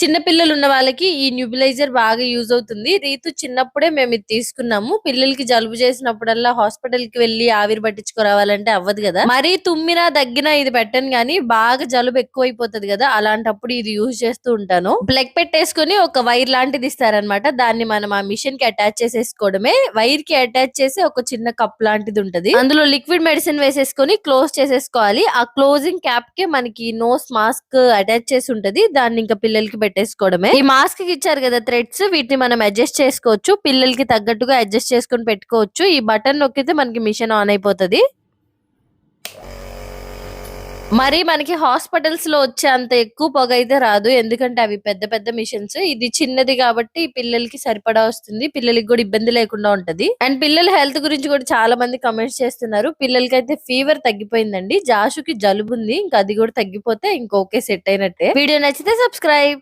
చిన్న పిల్లలు ఉన్న వాళ్ళకి ఈ న్యూబిలైజర్ బాగా యూజ్ అవుతుంది. రీతు చిన్నప్పుడే మేము ఇది తీసుకున్నాము. పిల్లలకి జలుబు చేసినప్పుడల్లా హాస్పిటల్కి వెళ్ళి ఆవిరి పట్టించుకురావాలంటే అవ్వదు కదా. మరీ తుమ్మినా దగ్గినా ఇది పెట్టను గానీ బాగా జలుబు ఎక్కువైపోతది కదా. అలాంటప్పుడు ఇది యూజ్ చేస్తూ ఉంటాను. ప్లగ్ పెట్టేసుకొని ఒక వైర్ లాంటిది ఇస్తారనమాట. దాన్ని మనం ఆ మిషన్కి అటాచ్ చేసేసుకోవడమే. వైర్కి అటాచ్ చేసి ఒక చిన్న కప్ లాంటిది ఉంటది. అందులో లిక్విడ్ మెడిసిన్ వేసేసుకొని క్లోజ్ చేసేసుకోవాలి. ఆ క్లోజింగ్ క్యాప్కి మనకి నోస్ మాస్క్ అటాచ్ చేసి ఉంటది. దాన్ని ఇంకా పిల్లలకి పెట్టేసుకోవడమే. ఈ మాస్క్కి ఇచ్చారు కదా థ్రెడ్స్ వీటిని మనం అడ్జస్ట్ చేసుకోవచ్చు. పిల్లలకి తగ్గట్టుగా అడ్జస్ట్ చేసుకొని పెట్టుకోవచ్చు. ఈ బటన్ నొక్కితే మనకి మిషన్ ఆన్ అయిపోతది. మరి మనకి హాస్పిటల్స్లో వచ్చే అంత ఎక్కువ పొగ అయితే రాదు. ఎందుకంటే అవి పెద్ద పెద్ద మిషన్స్. ఇది చిన్నది కాబట్టి పిల్లలకి సరిపడా వస్తుంది. పిల్లలకి కూడా ఇబ్బంది లేకుండా ఉంటది. అండ్ పిల్లల హెల్త్ గురించి కూడా చాలా మంది కమెంట్స్ చేస్తున్నారు. పిల్లలకి అయితే ఫీవర్ తగ్గిపోయిందండి. జాషుకి జలుబు ఉంది. ఇంకా అది కూడా తగ్గిపోతే ఇంకొకే సెట్ అయినట్టే. వీడియో నచ్చితే సబ్స్క్రైబ్.